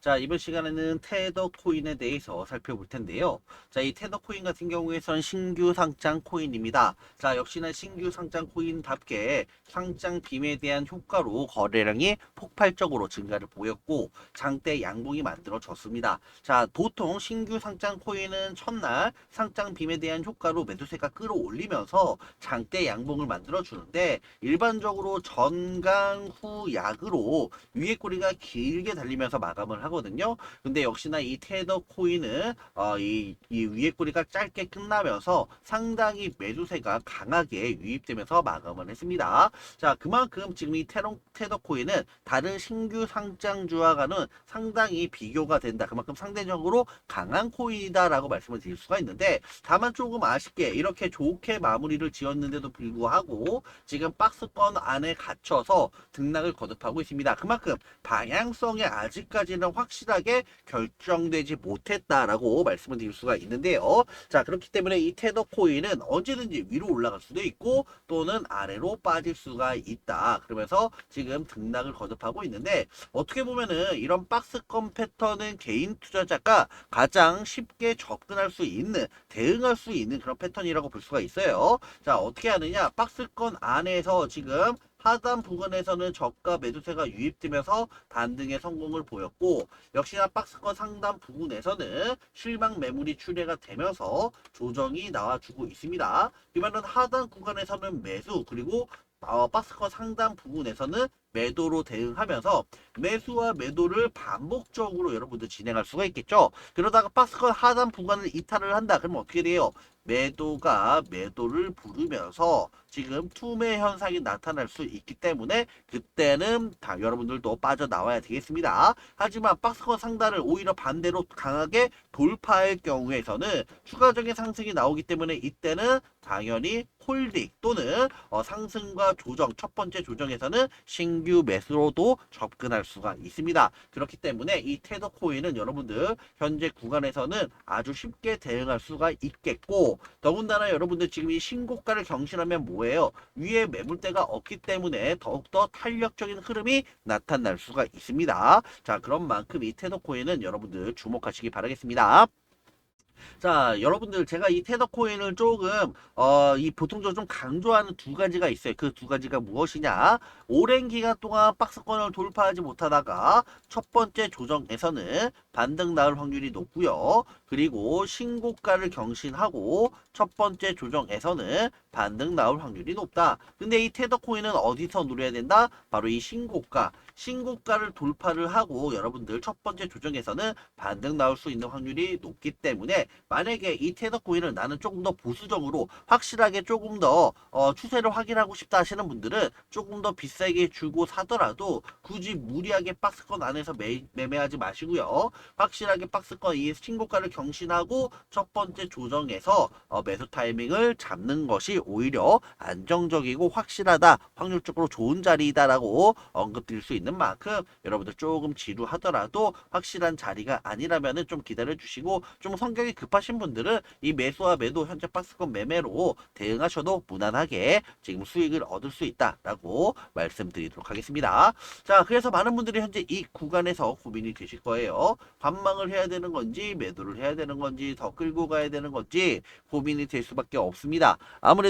자, 이번 시간에는 테더 코인에 대해서 살펴볼 텐데요. 자, 이 테더 코인 같은 경우에선 신규 상장 코인입니다. 자, 역시나 신규 상장 코인답게 상장 빔에 대한 효과로 거래량이 폭발적으로 증가를 보였고 장대 양봉이 만들어졌습니다. 자, 보통 신규 상장 코인은 첫날 상장 빔에 대한 효과로 매수세가 끌어올리면서 장대 양봉을 만들어 주는데 일반적으로 전강 후 약으로 위에 꼬리가 길게 달리면서 마감 을 하거든요. 근데 역시나 이 테더 코인은 어, 이, 이 위에 꼬리가 짧게 끝나면서 상당히 매수세가 강하게 유입되면서 마감을 했습니다. 자, 그만큼 지금 이 테러, 테더 코인은 다른 신규 상장주와는 상당히 비교가 된다. 그만큼 상대적으로 강한 코인이다라고 말씀을 드릴 수가 있는데 다만 조금 아쉽게 이렇게 좋게 마무리를 지었는데도 불구하고 지금 박스권 안에 갇혀서 등락을 거듭하고 있습니다. 그만큼 방향성이 아직까지는 확실하게 결정되지 못했다라고 말씀을 드릴 수가 있는데요. 자, 그렇기 때문에 이 테더 코인은 언제든지 위로 올라갈 수도 있고 또는 아래로 빠질 수가 있다. 그러면서 지금 등락을 거듭하고 있는데 어떻게 보면은 이런 박스권 패턴은 개인 투자자가 가장 쉽게 접근할 수 있는 대응할 수 있는 그런 패턴이라고 볼 수가 있어요. 자, 어떻게 하느냐? 박스권 안에서 지금 하단 부근에서는 저가 매도세가 유입되면서 반등의 성공을 보였고 역시나 박스권 상단 부근에서는 실망 매물이 출회가 되면서 조정이 나와주고 있습니다. 이 말은 하단 구간에서는 매수 그리고 어, 박스권 상단 부분에서는 매도로 대응하면서 매수와 매도를 반복적으로 여러분들 진행할 수가 있겠죠. 그러다가 박스권 하단 구간을 이탈을 한다. 그러면 어떻게 돼요? 매도가 매도를 부르면서 지금 투매 현상이 나타날 수 있기 때문에 그때는 다 여러분들도 빠져나와야 되겠습니다. 하지만 박스권 상단을 오히려 반대로 강하게 돌파할 경우에서는 추가적인 상승이 나오기 때문에 이때는 당연히 홀딩 또는 어, 상승과 조정 첫 번째 조정에서는 신규 매수로도 접근할 수가 있습니다. 그렇기 때문에 이 테더 코인은 여러분들 현재 구간에서는 아주 쉽게 대응할 수가 있겠고 더군다나 여러분들 지금 이 신고가를 경신하면 뭐예요? 위에 매물대가 없기 때문에 더욱더 탄력적인 흐름이 나타날 수가 있습니다. 자 그런 만큼 이 테더 코인은 여러분들 주목하시기 바라겠습니다. 자, 여러분들 제가 이 테더 코인을 조금 어, 이 보통적으로 좀 강조하는 두 가지가 있어요. 그 두 가지가 무엇이냐? 오랜 기간 동안 박스권을 돌파하지 못하다가 첫 번째 조정에서는 반등 나올 확률이 높고요. 그리고 신고가를 경신하고 첫 번째 조정에서는 반등 나올 확률이 높다. 근데 이 테더 코인은 어디서 누려야 된다? 바로 이 신고가. 신고가를 돌파를 하고 여러분들 첫 번째 조정에서는 반등 나올 수 있는 확률이 높기 때문에 만약에 이 테더 코인을 나는 조금 더 보수적으로 확실하게 조금 더 어, 추세를 확인하고 싶다 하시는 분들은 조금 더 비싸게 주고 사더라도 굳이 무리하게 박스권 안에서 매, 매매하지 마시고요. 확실하게 박스권 이 신고가를 경신하고 첫 번째 조정에서 어, 매수 타이밍을 잡는 것이 오히려 안정적이고 확실하다, 확률적으로 좋은 자리다라고 언급드릴 수 있는 만큼 여러분들 조금 지루하더라도 확실한 자리가 아니라면은 좀 기다려 주시고 좀 성격이 급하신 분들은 이 매수와 매도 현재 박스권 매매로 대응하셔도 무난하게 지금 수익을 얻을 수 있다라고 말씀드리도록 하겠습니다. 자, 그래서 많은 분들이 현재 이 구간에서 고민이 되실 거예요. 반망을 해야 되는 건지 매도를 해야 되는 건지 더 끌고 가야 되는 건지 고민이 될 수밖에 없습니다. 아무래도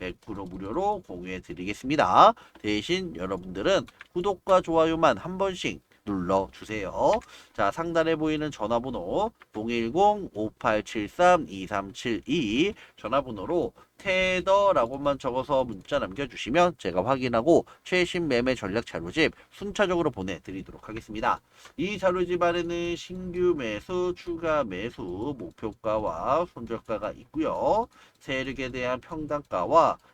100% 무료로 공유해 드리겠습니다. 대신 여러분들은 구독과 좋아요만 한 번씩 눌러주세요. 자, 상단에 보이는 전화번호 010-5873-2372 전화번호로 테더라고만 적어서 문자 남겨주시면 제가 확인하고 최신 매매 전략 자료집 순차적으로 보내드리도록 하겠습니다. 이 자료집 안에는 신규 매수, 추가 매수, 목표가와 손절가가 있고요. 세력에 대한 평단가와